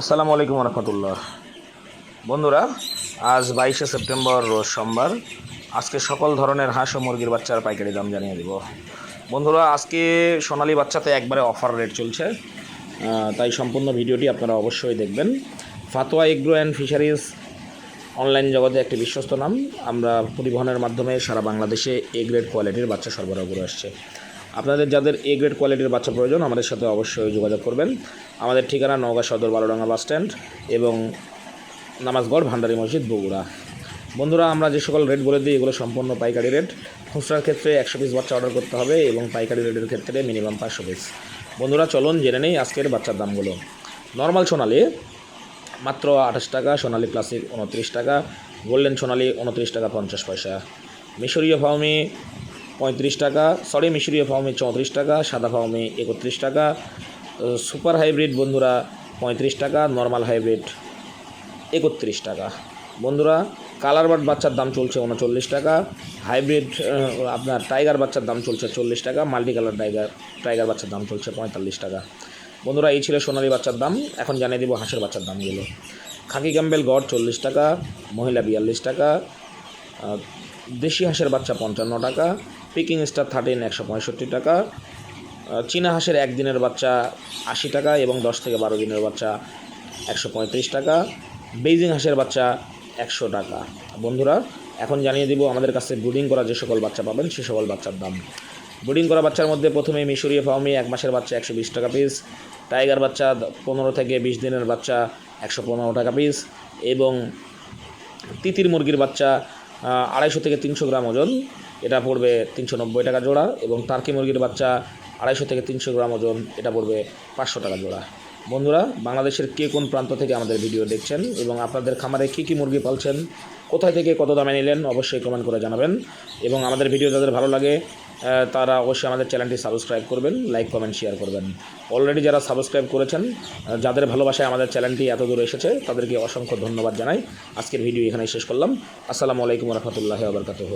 আসসালামু আলাইকুম রহমতুল্লাহ বন্ধুরা, আজ বাইশে সেপ্টেম্বর, রোজ সোমবার। আজকে সকল ধরনের হাঁস ও মুরগির বাচ্চার পাইকারি দাম জানিয়ে দিব। বন্ধুরা, আজকে সোনালী বাচ্চাতে একবারে অফার রেট চলছে। তাই সম্পূর্ণ ভিডিওটি আপনারা অবশ্যই দেখবেন। Fatwa agro and fisheries online জগতে একটি বিশ্বস্ত নাম। আমরা পরিবহনের মাধ্যমে সারা বাংলাদেশে এ গ্রেড কোয়ালিটির বাচ্চা সরবরাহ করে আসছে। আপনাদের যাদের এ গ্রেড কোয়ালিটির বাচ্চা প্রয়োজন, আমাদের সাথে অবশ্যই যোগাযোগ করবেন। আমাদের ঠিকানা নওগাঁ সদর বারোডাঙ্গা বাস স্ট্যান্ড এবং নামাজগড় ভান্ডারি মসজিদ বগুড়া। বন্ধুরা, আমরা যে সকল রেট বলে দিই, এগুলো সম্পূর্ণ পাইকারি রেট খুচরার ক্ষেত্রে একশো পিস বাচ্চা অর্ডার করতে হবে এবং পাইকারি রেটের ক্ষেত্রে মিনিমাম পাঁচশো পিস বন্ধুরা, চলুন জেনে নেই আজকের বাচ্চার দামগুলো। নর্মাল সোনালি, মাত্র আঠাশ টাকা, সোনালি ক্লাসিক উনত্রিশ টাকা গোল্ডেন সোনালি উনত্রিশ টাকা পঞ্চাশ পয়সা। মিশরীয় ফাউমি পঁয়ত্রিশ টাকা সরি মিশরীয় ফাউমি চৌত্রিশ টাকা সাদা ফাউমি একত্রিশ টাকা। সুপার হাইব্রিড বন্ধুরা, পঁয়ত্রিশ টাকা নর্মাল হাইব্রিড একত্রিশ টাকা। বন্ধুরা কালার বার্ড বাচ্চার দাম চলছে উনচল্লিশ টাকা হাইব্রিড আপনার টাইগার বাচ্চার দাম চলছে চল্লিশ টাকা মাল্টি কালার টাইগার টাইগার বাচ্চার দাম চলছে পঁয়তাল্লিশ টাকা। বন্ধুরা, এই ছিল সোনালী বাচ্চার দাম, এখন জানিয়ে দিব হাঁসের বাচ্চার দামগুলো খাকি ক্যাম্বেল গড় চল্লিশ টাকা, মহিলা বিয়াল্লিশ টাকা দেশি হাঁসের বাচ্চা পঞ্চান্ন টাকা পিকিং স্টার থার্টিন একশো পঁয়ষট্টি টাকা চীনা হাঁসের একদিনের বাচ্চা আশি টাকা এবং দশ থেকে বারো দিনের বাচ্চা একশো পঁয়ত্রিশ টাকা বেইজিং হাঁসের বাচ্চা একশো টাকা। বন্ধুরা, এখন জানিয়ে দিব আমাদের কাছে ব্রুডিং করা যে সকল বাচ্চা পাবেন, সে সকল বাচ্চার দাম। ব্রুডিং করা বাচ্চার মধ্যে প্রথমে মিশরীয় ফার্মি এক মাসের বাচ্চা একশো বিশ টাকা পিস টাইগার বাচ্চা পনেরো থেকে বিশ দিনের বাচ্চা একশো পনেরো টাকা পিস এবং তিতির মুরগির বাচ্চা আড়াইশো থেকে তিনশো গ্রাম ওজন। এটা পড়বে তিনশো নব্বই টাকা জোড়া এবং টার্কি মুরগির বাচ্চা আড়াইশো থেকে তিনশো গ্রাম ওজন, এটা পড়বে পাঁচশো টাকা জোড়া। বন্ধুরা, বাংলাদেশের কে কোন প্রান্ত থেকে আমাদের ভিডিও দেখছেন এবং আপনাদের খামারে কী কী মুরগি পালছেন, কোথায় থেকে কত দামে নিলেন, অবশ্যই কমেন্ট করে জানাবেন। এবং আমাদের ভিডিও যাদের ভালো লাগে তারা অবশ্যই আমাদের চ্যানেলটি সাবস্ক্রাইব করবেন লাইক কমেন্ট শেয়ার করবেন। অলরেডি যারা সাবস্ক্রাইব করেছেন যাদের ভালোবাসায় আমাদের চ্যানেলটি এত দূর এসেছে, তাদেরকে অসংখ্য ধন্যবাদ জানাই। আজকের ভিডিও এখানে শেষ করলাম। আসসালামু আলাইকুম রহমতুল্লাহ আবরকাতহ